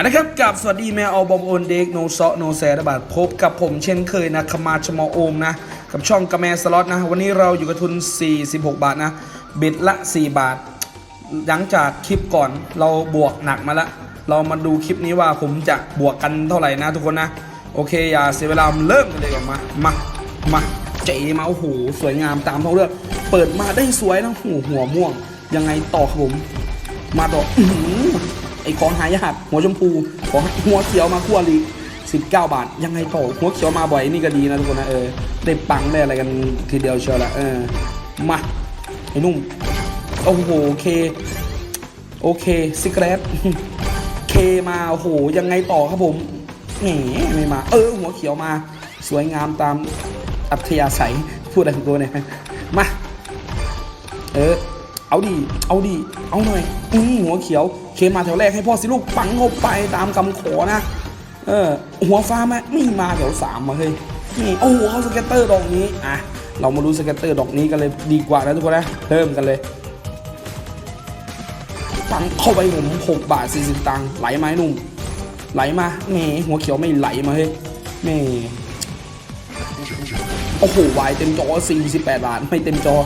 อันนะครับกับสวัสดีแมวเอาบอมโอนเด็กโนซอโนแซระบาดพบกับผมเช่นเคยนะขมาชมอโอมนะ กับช่องกระแมสล็อตนะ วันนี้เราอยู่กับทุน 46 บาทนะเบ็ดละ 4 บาท หลังจากคลิปก่อนเราบวกหนักมาล้วเรามาดูคลิปนี้ว่าผมจะบวกกันเท่าไหร่นะทุกคนนะ โอเค อย่าเสียเวลาเริ่มกันเลยกว่ามา มามาเจ๋มาโอ้โหสวยงามตามท้องเรื่องเปิดมาได้สวยนะโอ้โหหัวม่วง ยังไงต่อครับผม มาต่อ ไอ้ของหายากหัวชมพูของหัวเขียวมาขั้วลีสิบเก้าบาท ยังไงต่อหัวเขียวมาบ่อยนี่ก็ดีนะทุกคนนะเออได้ปังได้อะไรกันทีเดียวเชียวละเออมาไอ้นุ่มโอ้โหโอเคโอเคซิกเรตเคมาโอ้โหยังไงต่อครับผมแหมไม่มา เออ หัวเขียวมา สวยงามตามอัธยาศัยพูดอะไรของตัวเนี่ยมา เออ เอาดี เอาดี เอาหน่อยอืมหัวเขียว เคมาแถวแรกให้พ่อสิลูกปังเข้าไปตามคำขอนะ เออ หัวฟ้าไหมไม่มาแถวสามมาเฮ้ยนี่โอ้โหเขาสเก็ตเตอร์ดอกนี้ อะ เรามาดูสเก็ตเตอร์ดอกนี้กันเลยดีกว่านะทุกคนนะ เริ่มกันเลย ปังเข้าไปผมหกบาทสี่สิบตังค์ ไหลมาให้หนุ่ม ไหลมาแหมหัวเขียวไม่ไหลมาเฮ้ยแหมโอ้โหวายเต็มจอ48บาท ไม่เต็มจอ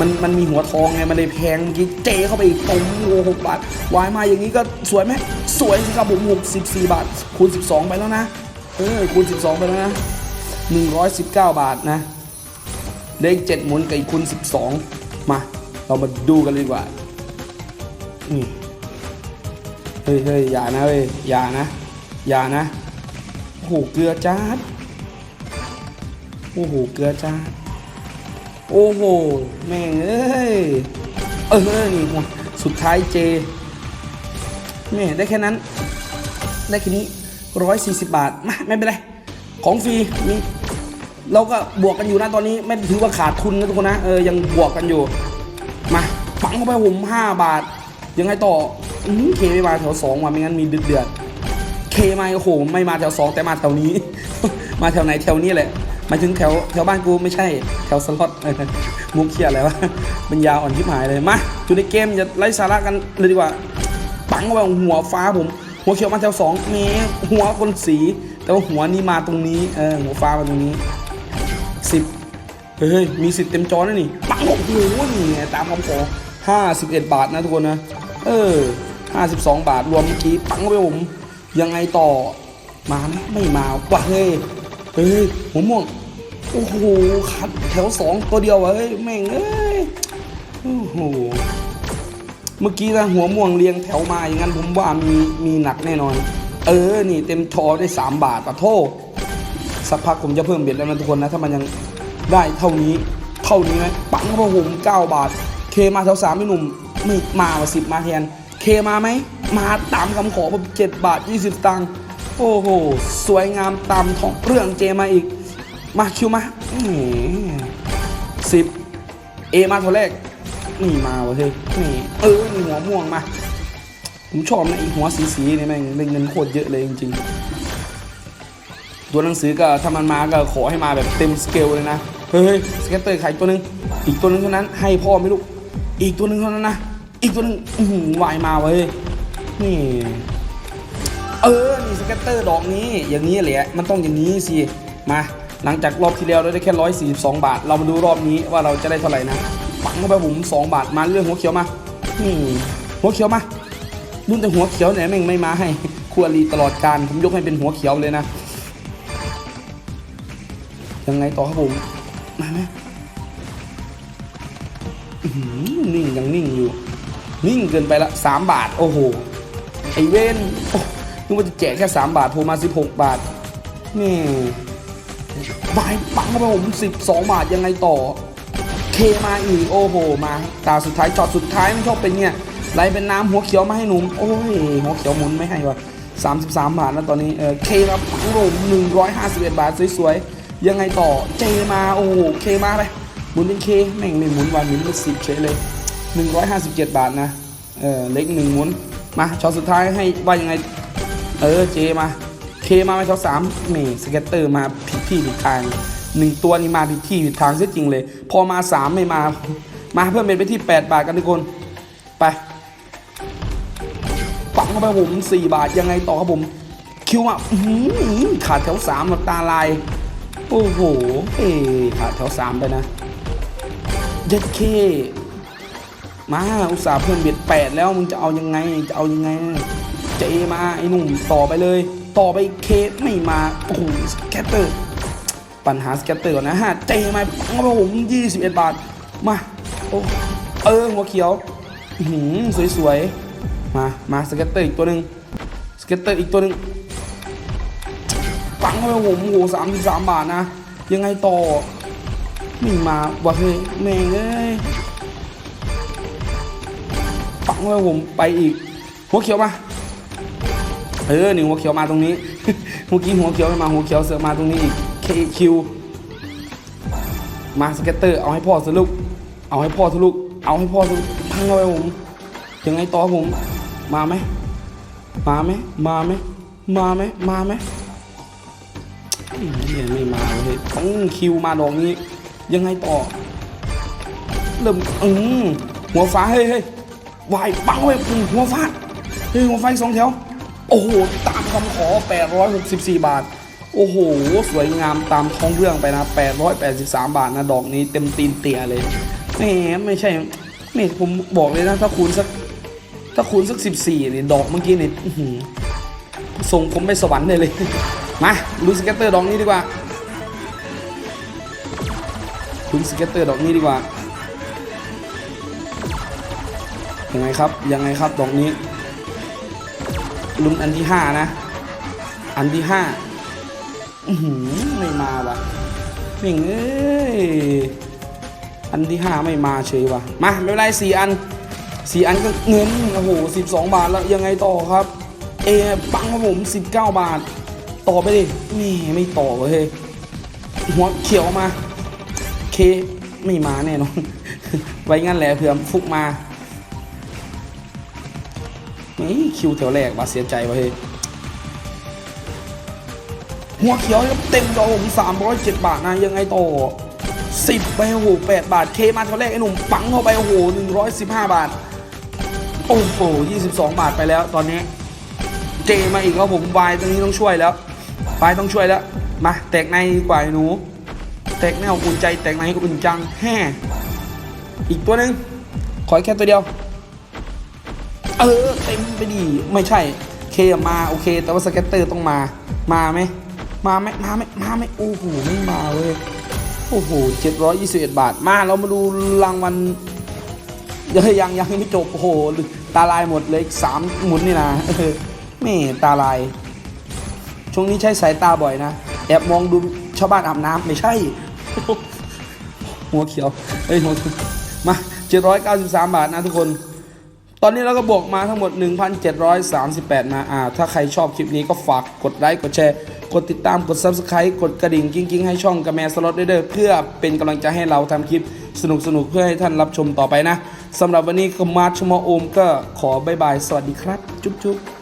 มันมันมีหัวทองไงมันเลยแพงเมื่อกี้เจเข้าไปอีกตรงโอ้หกบาทวายมาอย่างนี้ก็สวยไหมสวยสิครับผม64บสี่บาท คูณ12ไปแล้วนะเออคูณ12ไปแล้วนะ119บเก้าบาทนะเลข7หมุนกับอีกคูณ12มา เรามาดูกันเลยดีกว่านี่เฮ้ยเฮ้ยอย่านะเฮ้ยอย่านะอย่านะโอ้โหเกลือจ้าดโอ้โหเกลือจ้า โอ้โห แม่งเอ้ย เออนี่หัวสุดท้ายเจ แม่ได้แค่นั้น ได้แค่นี้ร้อยสี่สิบบาท มาไม่เป็นไร ของฟรีนี่เราก็บวกกันอยู่นะตอนนี้ ไม่ถือว่าขาดทุนนะทุกคนนะ เออ ยังบวกกันอยู่ มาปังเข้าไปผมห้าบาท ยังไงต่ออื้อหือเคไม่มาแถวสองว่ะไม่งั้นมีเดือดเดือดเคมาโอ้โห ไม่มาแถวสองแต่มาแถวนี้ มาแถวไหนแถวนี้แหละ หมายถึงแถวแถวบ้านกูไม่ใช่แถวสล็อตมุกเขียอะไรวะมันยาวอ่อนชิบหายเลยมาอยู่ในเกมอย่าไล่สาระกันเลยดีกว่า ปังเข้าไปหัวฟ้าผม หัวเขียวมาแถวสองเมหัวคนสี แต่ว่าหัวนี่มาตรงนี้เออหัวฟ้ามาตรงนี้สิบเฮ้ยมีสิทธิ์เต็มจอนะนี่ปังโอ้โหนี่ไงตามคำขอ51บาทนะทุกคนนะ เออ52บาทรวมเมื่อกี้ปังเข้าไปผมยังไงต่อมาไหมไม่มาว่ะเฮ้ย เฮ้ยหัวม่วงโอ้โหขัดแถวสองตัวเดียวอะเฮ้ยแม่งเอ้ยโอ้โหเมื่อกี้ถ้าหัวม่วงเรียงแถวมาอย่างนั้นผมว่ามีมีหนักแน่นอน เออนี่เต็มจอได้ 3 บาทปะโทษสักพักผมจะเพิ่มเบ็ดแล้วนะทุกคนนะ ถ้ามันยังได้เท่านี้เท่านี้ไหมปังพอผม9บาท เคมาแถวสามพี่หนุ่มไม่มาว่ะสิบมาแทน เคมาไหมมาตามคำขอผมเจ็ดบาท20ตังค์ โอ้โห สวยงามตามท้องเรื่องเจมาอีก มาคิวมาสิบเอมาเท่าแรก นี่มาวะเฮ้ยนี่เออนี่หัวม่วงมา ผมชอบนะไอีหัวสีๆเนี่แม่งได้เงินโคตรเยอะเลยจริงๆ ตัวหนังสือก็ถ้ามันมาก็ขอให้มาแบบเต็มสเกลเลยนะ เฮ้ยสเก็ตเตอร์ไข่ตัวหนึง อีกตัวหนึงเท่านั้น ให้พ่อไม่ลูก อีกตัวหนึงเท่านั้นนะ อีกตัวหนึงอื้อหือวายมาเว้ยนี่ เออ นี่สเก็ตเตอร์ดอกนี้ อย่างนี้แหละ มันต้องอย่างนี้สิ มา หลังจากรอบที่แล้วเราได้แค่ร้อยสี่สิบสองบาท เรามาดูรอบนี้ว่าเราจะได้เท่าไหร่นะ ปังเข้าไปผมสองบาท มาเรื่องหัวเขียวมาหัวเขียวมารุ่นแต่หัวเขียวเนี่ยแม่งไม่มาให้ครัวรีตลอดการ ผมยกให้เป็นหัวเขียวเลยนะ ยังไงต่อครับผม มาไหมนิ่งยังนิ่งอยู่ นิ่งเกินไปละสามบาท โอ้โห ไอเวนโอ้ นึกว่าจะแจกแค่สามบาทโทรมาสิบหกบาทนี่บายปังเข้าไปผมสิบสองบาทยังไงต่อ เคมาอีกโอ้โห มาตาสุดท้ายจอดสุดท้ายมันชอบเป็นเนี่ยไหลเป็นน้ำหัวเขียวมาให้หนุ่มโอ้ยหัวเขียวหมุนไม่ให้ว่ะสามสิบสามบาทแล้วตอนนี้เออเคครับปังโรมหนึ่งร้อยห้าสิบเอ็ดบาทสวยๆยังไงต่อเจมาโอ้โหเคมาไปหมุนเป็นเคแม่งไม่หมุนวันหมุนเป็นสิบเฉยเลยหนึ่งร้อยห้าสิบเจ็ดบาทนะเออเล็กหนึ่งหมุนมาช็อตสุดท้ายให้ว่ายังไง เออเจมา เคมาไม่เท่าสามนี่สเก็ตเตอร์มาผิดที่ผิดทางหนึ่งตัวนี่มาผิดที่ผิดทางเสียจริงเลย พอมาสามไม่มา มาเพิ่มเป็นไปที่8บาทกันทุกคน ไปปังเข้าไปผมสี่บาทยังไงต่อครับผม คิวอะอื้อหือขาดแถวสามตาลาย โอ้โห เอขาดแถวสามไปนะเจ็ดเคมาอุตส่าห์เพิ่มเบ็ดแปดแล้วมึงจะเอายังไงจะเอายังไง เจมาไอ้หนุ่มต่อไปเลย ต่อไปเคไม่มาโอ้โหสแกตเตอร์ ปัญหาสแกตเตอร์นะฮะเจมาปังเข้าไปผมยี่สิบเอ็ดบาท มาโอ้เออหัวเขียวหือสวยๆ มามาสแกตเตอร์อีกตัวหนึ่งสเก็ตเตอร์อีกตัวหนึ่งปังเข้าไปผมโอ้โหสามสิบสามบาทนะ ยังไงต่อไม่มาวะเฮ้ยแม่งเอ้ยปังเข้าไปผมไปอีกหัวเขียวมา เออหนึ่งหัวเขียวมาตรงนี้เมื่อกี้หัวเขียวไม่มาหัวเขียวเสือมาตรงนี้อีก KQ มาสเก็ตเตอร์เอาให้พ่อสลุกเอาให้พ่อทะลุเอาให้พ่อทะลุพังเข้าไปผมยังไงต่อผมมาไหมมาไหมมาไหมมาไหมมาไหมไม่มาเลยต้องคิวมาดอกนี้ ยังไงต่อเริ่มอืมหัวฟ้าเฮ้ยเฮ้ยวายปังเว้ยอืมหัวฟ้าเฮ้ยหัวฟ้าสองแถว โอ้โห ตามคำขอ 864 บาท โอ้โห สวยงามตามท้องเรื่องไปนะ 883 บาทนะ ดอกนี้เต็มตีนเตี่ยเลยแหมไม่ใช่นี่ผมบอกเลยนะ ถ้าคูณสัก ถ้าคูณสัก 14นี่ดอกเมื่อกี้นี่อื้อหือส่งผมไปสวรรค์ได้เลย มาลุยสเก็ตเตอร์ดอกนี้ดีกว่าลุยสเก็ตเตอร์ดอกนี้ดีกว่า ยังไงครับ ยังไงครับ ดอกนี้ ลุ้นอันที่ห้านะ อันที่ห้าอืไม่มาวะเม่งเอ้ยอันที่ห้าไม่มาเฉยวะมาไม่เป็นไรสี่อันสี่อันก็เงินโอ้โหสิบสองบาทแล้วยังไงต่อครับ เอปังครับผมสิบเก้าบาท ต่อไปดินี่ไม่ต่อเว้ยหัวเขียวมา เคไม่มาแน่นอนไว้งั้นแหละเผื่อฟุกมา นี่คิวแถวแรกว่าเสียใจวะเฮ้ยหัวเขียวครับเต็มดอกผมสามร้อยเจ็ดบาทนะยังไงต่อสิบไปโอ้โหแปดบาทเคมาแถวแรกไอ้หนุ่มปังเข้าไปโอ้โหหนึ่งร้อยสิบห้าบาทโอ้โหยี่สิบสองบาทไปแล้วตอนนี้ เจมาอีกแล้วผมวายตรงนี้ต้องช่วยแล้ววายต้องช่วยแล้ว มาแตกในดีกว่าไอ้หนู แตกในของอุ่นใจแตกในกับอุ่นจังแฮ่อีกตัวหนึ่งขอแค่ตัวเดียว เออเต็มไปดีไม่ใช่เคมาโอเค แต่ว่าสเก็ตเตอร์ต้องมา มาไหมมาไหมมาไหมมาไหมโอ้โหไม่มาเว้ยโอ้โหเจ็ดร้อยยี่สิบเอ็ดบาท มาเรามาดูรางวัลยังยังยังไม่จบโอ้โหตาลายหมดเลยอีกสามหมุนนี่นะเออแม่ตาลาย ช่วงนี้ใช้สายตาบ่อยนะแอบมองดูชาวบ้านอาบน้ำไม่ใช่ หัวเขียวเอ้ยหัวเขียวมา793บาทนะทุกคน ตอนนี้เราก็บวกมาทั้งหมด 1,738นะอ่าถ้าใครชอบคลิปนี้ก็ฝากกดไลค์กดแชร์กดติดตามกด Subscribe กดกระดิ่งกิ้งๆ ให้ช่องกระแมสล็อตด้วยเด้อเพื่อเป็นกำลังใจให้เราทำคลิปสนุกๆเพื่อให้ท่านรับชมต่อไปนะสำหรับวันนี้ก็มาร์ชมอโอมก็ขอบายบาย สวัสดีครับ จุ๊บๆ